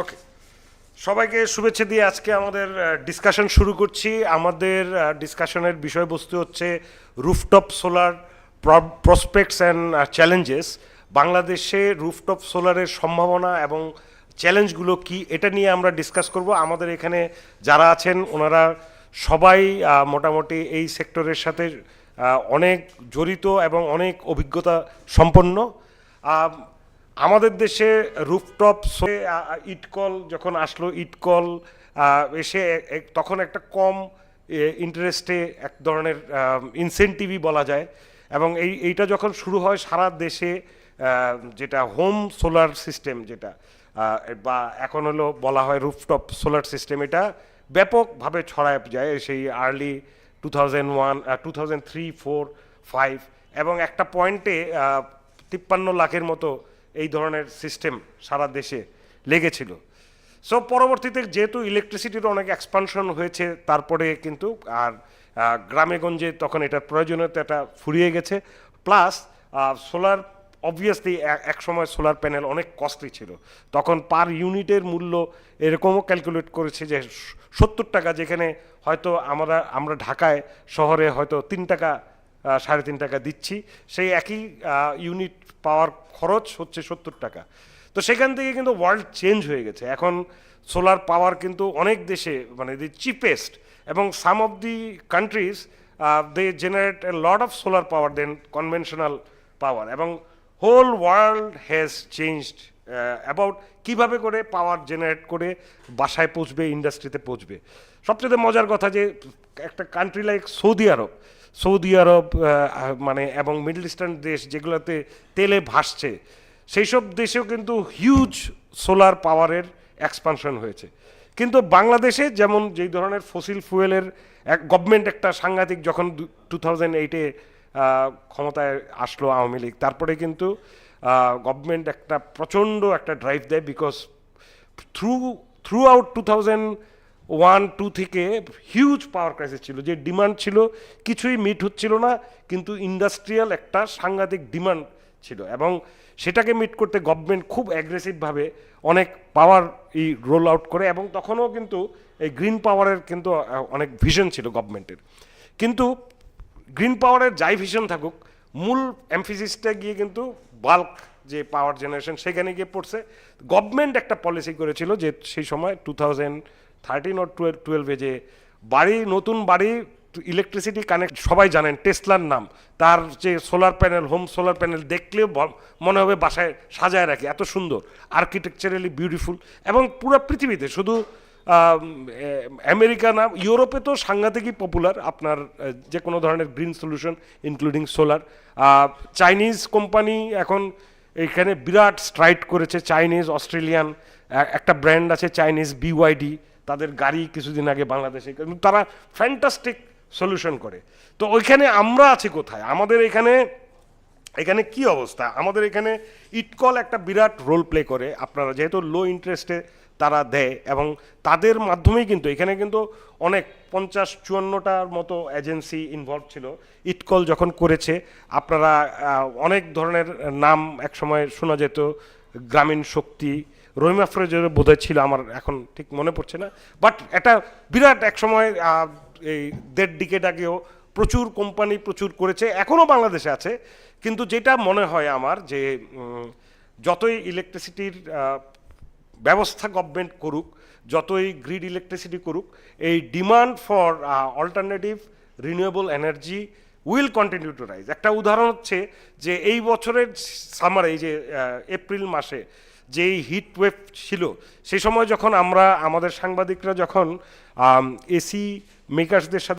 ওকে সবাইকে শুভেচ্ছা দিয়ে আজকে আমাদের ডিসকাশন শুরু করছি। আমাদের ডিসকাশনের বিষয়বস্তু হচ্ছে rooftop solar prospects and challenges বাংলাদেশে রুফটপ সোলারের সম্ভাবনা এবং চ্যালেঞ্জগুলো কি, এটা নিয়ে আমরা ডিসকাস করব। আমাদের এখানে যারা আছেন, ওনারা সবাই মোটামুটি এই সেক্টরের সাথে অনেক জড়িত এবং অনেক অভিজ্ঞতা সম্পন্ন। আমাদের দেশে রুফটপ ইটকল যখন আসলো ইটকল এসে তখন একটা কম ইন্টারেস্টে এক ধরনের ইনসেন্টিভই বলা যায়। এবং এই, এইটা যখন শুরু হয় সারা দেশে যেটা হোম সোলার সিস্টেম যেটা বা এখন হলো বলা হয় রুফটপ সোলার সিস্টেম, এটা ব্যাপকভাবে ছড়ায় যায় সেই early two thousand one two thousand three, four, five, এবং একটা পয়েন্টে তিপ্পান্ন লাখের মতো এই ধরনের সিস্টেম সারা দেশে লেগেছিল। সো পরবর্তীতে যেহেতু ইলেকট্রিসিটির অনেক এক্সপানশন হয়েছে, তারপরে কিন্তু আর গ্রামে গঞ্জে তখন এটার প্রয়োজনীয়তাটা ফুরিয়ে গেছে। প্লাস সোলার অবভিয়াসলি এক সময় সোলার প্যানেল অনেক কস্টলি ছিল। তখন পার ইউনিটের মূল্য এরকমও ক্যালকুলেট করেছে যে সত্তর টাকা, যেখানে হয়তো আমরা আমরা ঢাকায় শহরে হয়তো তিন টাকা সাড়ে তিন টাকা দিচ্ছি। সেই একই ইউনিট পাওয়ার খরচ হচ্ছে সত্তর টাকা। তো সেখান থেকে কিন্তু ওয়ার্ল্ড চেঞ্জ হয়ে গেছে। এখন সোলার পাওয়ার কিন্তু অনেক দেশে মানে দি চিপেস্ট এবং some of the countries they generate a lot of solar power than conventional power এবং whole world has changed about কীভাবে করে পাওয়ার জেনারেট করে বাসায় পৌঁছবে ইন্ডাস্ট্রিতে পৌঁছবে। সবচেয়ে মজার কথা যে একটা country like Saudi Arabia Saudi Arabia মানে এবং মিডল ইস্টার্ন দেশ যেগুলোতে তেলে ভাসছে সেই সব দেশেও কিন্তু হিউজ সোলার পাওয়ারের এক্সপানশন হয়েছে। কিন্তু বাংলাদেশে যেমন যেই ধরনের ফসিল ফুয়েলের এক গভর্নমেন্ট একটা সাংঘাতিক যখন টু থাউজেন্ড এইটে ক্ষমতায় আসলো আওয়ামী লীগ, তারপরে কিন্তু গভর্নমেন্ট একটা প্রচণ্ড একটা ড্রাইভ দেয় because through throughout two thousand one, two থেকে হিউজ পাওয়ার ক্রাইসিস ছিল। যে ডিমান্ড ছিল, কিছুই মিট হচ্ছিল না, কিন্তু ইন্ডাস্ট্রিয়াল একটা সাংঘাতিক ডিমান্ড ছিল। এবং সেটাকে মিট করতে গভর্নমেন্ট খুব অ্যাগ্রেসিভভাবে অনেক পাওয়ার এই রোল আউট করে, এবং তখনও কিন্তু এই গ্রিন পাওয়ারের কিন্তু অনেক ভিশন ছিল গভর্নমেন্টের কিন্তু গ্রিন পাওয়ারের যাই ভিশন থাকুক, মূল এমফিসিসটা গিয়ে কিন্তু বাল্ক যে পাওয়ার জেনারেশন সেখানে গিয়ে পড়ছে। গভর্নমেন্ট একটা পলিসি করেছিল যে সেই সময় টু থাউজেন্ড থার্টিন ও টুয়েলভ টুয়েলভে যে বাড়ি, নতুন বাড়ি ইলেকট্রিসিটি কানেক্ট সবাই জানেন টেসলার নাম। তার যে solar panel home solar panel দেখলেও মনে হবে বাসায় সাজায় রাখে, এত সুন্দর। আর্কিটেকচারালি বিউটিফুল এবং পুরো পৃথিবীতে শুধু আমেরিকা না, ইউরোপে তো সাংঘাতিকই পপুলার আপনার যে কোনো ধরনের green solution including solar Chinese company এখন এখানে বিরাট স্ট্রাইট করেছে চাইনিজ অস্ট্রেলিয়ান একটা ব্র্যান্ড আছে চাইনিজ বিওয়াইডি তাদের গাড়ি কিছুদিন আগে বাংলাদেশে, তারা ফ্যান্টাস্টিক সলিউশন করে। তো ওইখানে আমরা আছি কোথায়? আমাদের এখানে এখানে কি অবস্থা? আমাদের এখানে ইটকল একটা বিরাট রোল প্লে করে। আপনারা যেহেতু লো ইন্টারেস্টে তারা দেয় এবং তাদের মাধ্যমেই কিন্তু, এখানে কিন্তু অনেক পঞ্চাশ চুয়ান্নটার মতো এজেন্সি ইনভলভ ছিল। ইটকল যখন করেছে, আপনারা অনেক ধরনের নাম একসময় শোনা যেত, গ্রামীণ শক্তি রহিম আফরোজের বোধহয় ছিল আমার এখন ঠিক মনে পড়ছে না। বাট একটা বিরাট এক সময় এই দেড় ডিকেট আগেও প্রচুর কোম্পানি প্রচুর করেছে এখনও বাংলাদেশে আছে। কিন্তু যেটা মনে হয় আমার যে যতই ইলেকট্রিসিটির ব্যবস্থা গভর্নমেন্ট করুক, যতই গ্রিড ইলেকট্রিসিটি করুক, এই demand for alternative renewable energy will continue to rise একটা উদাহরণ হচ্ছে যে, এই বছরের সামারে এই যে এপ্রিল মাসে যেই হিট ওয়েভ ছিল সে সময় যখন আমরা আমাদের সাংবাদিকরা যখন এসি মেকার্সদের সাথে